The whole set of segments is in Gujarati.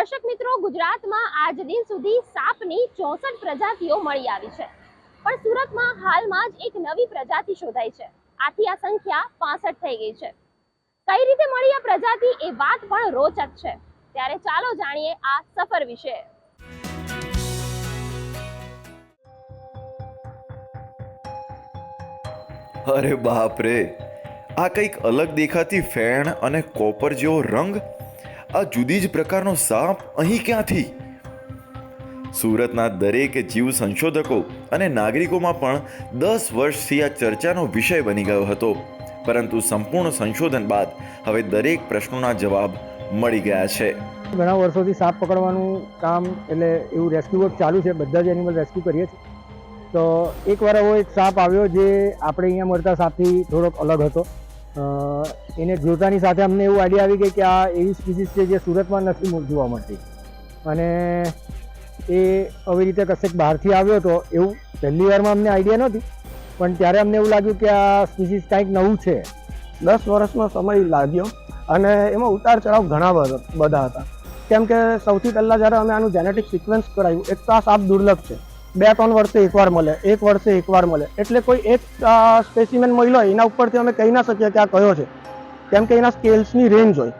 દર્શક મિત્રો, ગુજરાતમાં આજ દિન સુધી સાપની ચોસઠ પ્રજાતિઓ મળી આવી છે. પણ સુરતમાં હાલમાં જ એક નવી પ્રજાતિ શોધાઈ છે. આથી આ સંખ્યા પાસઠ થઈ ગઈ છે. કઈ રીતે મળી આ પ્રજાતિ એ વાત પણ રોચક છે. ત્યારે ચાલો જાણીએ આ સફર વિશે. અરે બાપ રે આ કંઈક અલગ દેખાતી ફેણ અને કોપર જેવો રંગ આ જુદી જ પ્રકારનો સાપ અહીં ક્યાંથી? સુરતના દરેક જીવ સંશોધકો અને નાગરિકોમાં પણ દસ વર્ષથી આ ચર્ચાનો વિષય બની ગયો હતો. પરંતુ સંપૂર્ણ સંશોધન બાદ હવે દરેક પ્રશ્નોના જવાબ મળી ગયા છે. ઘણા વર્ષોથી સાપ પકડવાનું કામ એટલે એવું રેસ્ક્યુ વર્ક ચાલુ છે. બધા જ એનિમલ રેસ્ક્યુ કરીએ છીએ. તો એકવાર એવો એક સાપ આવ્યો જે આપણે અહીંયા મળતા સાપથી થોડોક અલગ હતો. એને જોતાની સાથે અમને એવું આઈડિયા આવી ગઈ કે આ એવી સ્પીસીસ છે જે સુરતમાં નથી જોવા મળતી. અને એ આવી રીતે કશેક બહારથી આવ્યો હતો એવું પહેલી વારમાં અમને આઈડિયા નહોતી. પણ ત્યારે અમને એવું લાગ્યું કે આ સ્પીસીસ કાંઈક નવું છે. દસ વર્ષનો સમય લાગ્યો અને એમાં ઉતાર ચઢાવ ઘણા બધા હતા. કેમ કે સૌથી પહેલાં જ્યારે અમે આનું જેનેટિક સિક્વન્સ કરાયું, એક તો આ સાપ દુર્લભ છે. બે ત્રણ વર્ષે એકવાર મળે, એક વર્ષે એકવાર મળે. એટલે કોઈ એક સ્પેસિમેન મળ્યો એના ઉપરથી અમે કહી ના શકીએ કે આ કયો છે. કેમ કે એના સ્કેલ્સની રેન્જ હોય.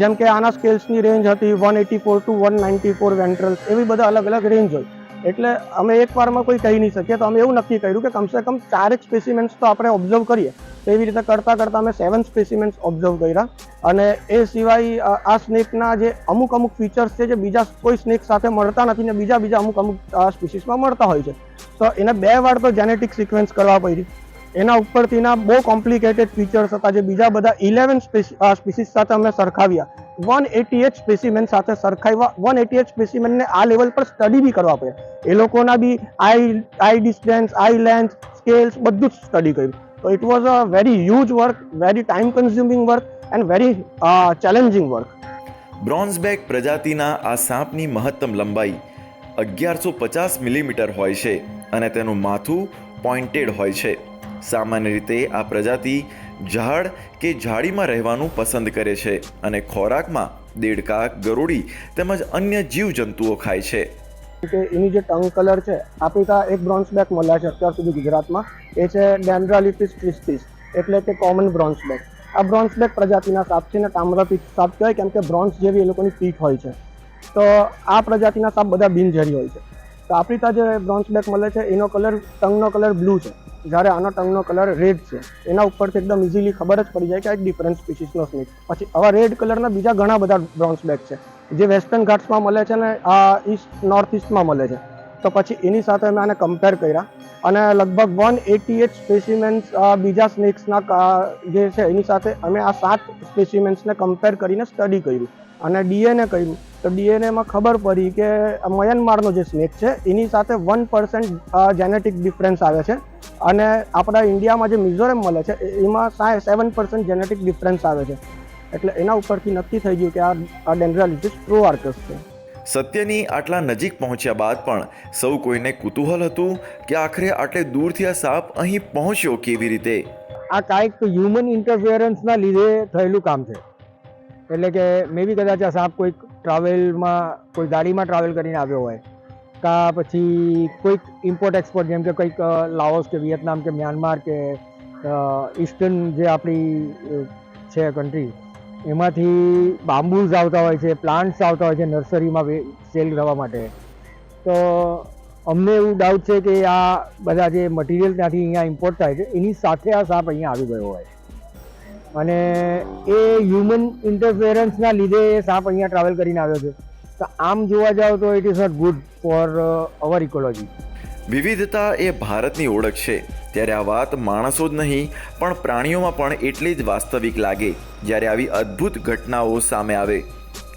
જેમ કે આના સ્કેલ્સની રેન્જ હતી one eighty four to one ninety four ventrals, એવી બધા અલગ અલગ રેન્જ હોય. એટલે અમે એકવારમાં કોઈ કહી નહીં શકીએ, તો અમે એવું નક્કી કર્યું કે કમસે કમ ચારેક સ્પેસિમેન્સ તો આપણે ઓબ્ઝર્વ કરીએ. તો એવી રીતે કરતાં કરતાં અમે સેવન સ્પેસિમેન્સ ઓબ્ઝર્વ કર્યા. અને એ સિવાય આ સ્નેકના જે અમુક અમુક ફીચર્સ છે જે બીજા કોઈ સ્નેક સાથે મળતા નથી ને બીજા બીજા અમુક અમુક સ્પીસીસમાં મળતા હોય છે. તો એને બે વાર તો જેનેટિક સિક્વન્સ કરવા પડી. એના ઉપરથીના બહુ કોમ્પ્લિકેટેડ ફીચર્સ હતા જે બીજા બધા ઇલેવન સ્પીસીસ સાથે અમે સરખાવ્યા. વન એટી એચ સ્પેસિમેન સાથે સરખાવ્યા. વન એટી એચ સ્પેસિમેનને આ લેવલ પર સ્ટડી બી કરવા પડે એ લોકોના બી eye eye distance eye length scales બધું જ સ્ટડી કર્યું. તો it was a very work, work very time consuming and very uh, challenging work bronzeback પ્રજાતિના આ સાપની મહત્તમ લંબાઈ અગિયારસો પચાસ મિલીમીટર હોય છે અને તેનું માથું પોઇન્ટેડ હોય છે. સામાન્ય રીતે આ પ્રજાતિ ઝાડ કે ઝાડીમાં રહેવાનું પસંદ કરે છે અને ખોરાકમાં દેડકા ગરોળી તેમજ અન્ય જીવજંતુઓ ખાય છે. કે એની જે ટંગ કલર છે આફ્રિકા એક બ્રોન્ઝ બેક મળ્યા છે અત્યાર સુધી ગુજરાતમાં. એ છે ડેન્ડ્રાલિપિસ ટ્વિસ્ટિસ એટલે કે કોમન બ્રોન્ઝ બેક આ બ્રોન્ઝ બેક પ્રજાતિના સાપ છે ને તામ્રપીઠ સાપ કહેવાય, કેમ કે બ્રોન્ઝ જેવી એ લોકોની પીઠ હોય છે. તો આ પ્રજાતિના સાપ બધા બિનઝેરી હોય છે. તો આફ્રિકા જે બ્રોન્ઝ બેક મળે છે, એનો કલર, ટંગનો કલર બ્લુ છે. જ્યારે આનો ટંગનો કલર રેડ છે. એના ઉપરથી એકદમ ઇઝીલી ખબર જ પડી જાય કે આ એક ડિફરન્ટ સ્પીસીસનો સ્નેક પછી આવા રેડ કલરના બીજા ઘણા બધા બ્રોન્ઝ બેક છે. જે વેસ્ટર્ન ઘાટ્સમાં મળે છે ને, આ ઈસ્ટ નોર્થ ઈસ્ટમાં મળે છે. તો પછી એની સાથે અમે આને કમ્પેર કર્યા. અને લગભગ વન એટી એટ સ્પેસિમેન્સ બીજા સ્નેક્સના જે છે એની સાથે અમે આ સાત સ્પેસિમેન્સને કમ્પેર કરીને સ્ટડી કર્યું. અને ડીએનએ કર્યું. તો ડીએનએમાં ખબર પડી કે મયનમારનો જે સ્નેક છે, એની સાથે વન પર્સન્ટ જેનેટિક ડિફરન્સ આવે છે. અને આપણા ઇન્ડિયામાં જે મિઝોરમ મળે છે એમાં સેવન પર્સન્ટ જેનેટિક ડિફરન્સ આવે છે. એટલે એના ઉપરથી નક્કી થઈ ગયું કે આ આ ડેન્ડ્રાલિટિસ પ્રોઆર્કસ છે. સત્યની આટલા નજીક પહોંચ્યા બાદ પણ સૌ કોઈને કુતૂહલ હતું કે આખરે આટલે દૂરથી આ સાપ અહીં પહોંચ્યો કેવી રીતે? આ કાંઈક હ્યુમન ઇન્ટરફિયરન્સના લીધે થયેલું કામ છે. એટલે કે મે બી કદાચ આ સાપ કોઈક ટ્રાવેલમાં કોઈ ગાડીમાં ટ્રાવેલ કરીને આવ્યો હોય. કાં પછી કોઈક ઇમ્પોર્ટ એક્સપોર્ટ જેમ કે કંઈક લાઓસ કે વિયેતનામ કે મ્યાનમાર કે ઈસ્ટર્ન જે આપણી છે કન્ટ્રી એમાંથી બામ્બૂઝ આવતા હોય છે, પ્લાન્ટ્સ આવતા હોય છે નર્સરીમાં સેલ કરવા માટે. તો અમને એવું ડાઉટ છે કે આ બધા જે મટીરિયલ ત્યાંથી અહીંયા ઇમ્પોર્ટ થાય છે, એની સાથે આ સાપ અહીંયા આવી ગયો હોય. અને એ હ્યુમન ઇન્ટરફેરન્સના લીધે એ સાપ અહીંયા ટ્રાવેલ કરીને આવ્યો છે. તો આમ જોવા જાવ તો it is not good for our ecology વિવિધતા એ ભારતની ઓળખ છે. ત્યારે આ વાત માણસો જ નહીં, પણ પ્રાણીઓમાં પણ એટલી જ વાસ્તવિક લાગે, જ્યારે આવી અદ્ભુત ઘટનાઓ સામે આવે.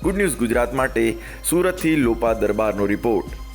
ગુડ ન્યૂઝ ગુજરાત માટે સુરતથી લોપા દરબારનો રિપોર્ટ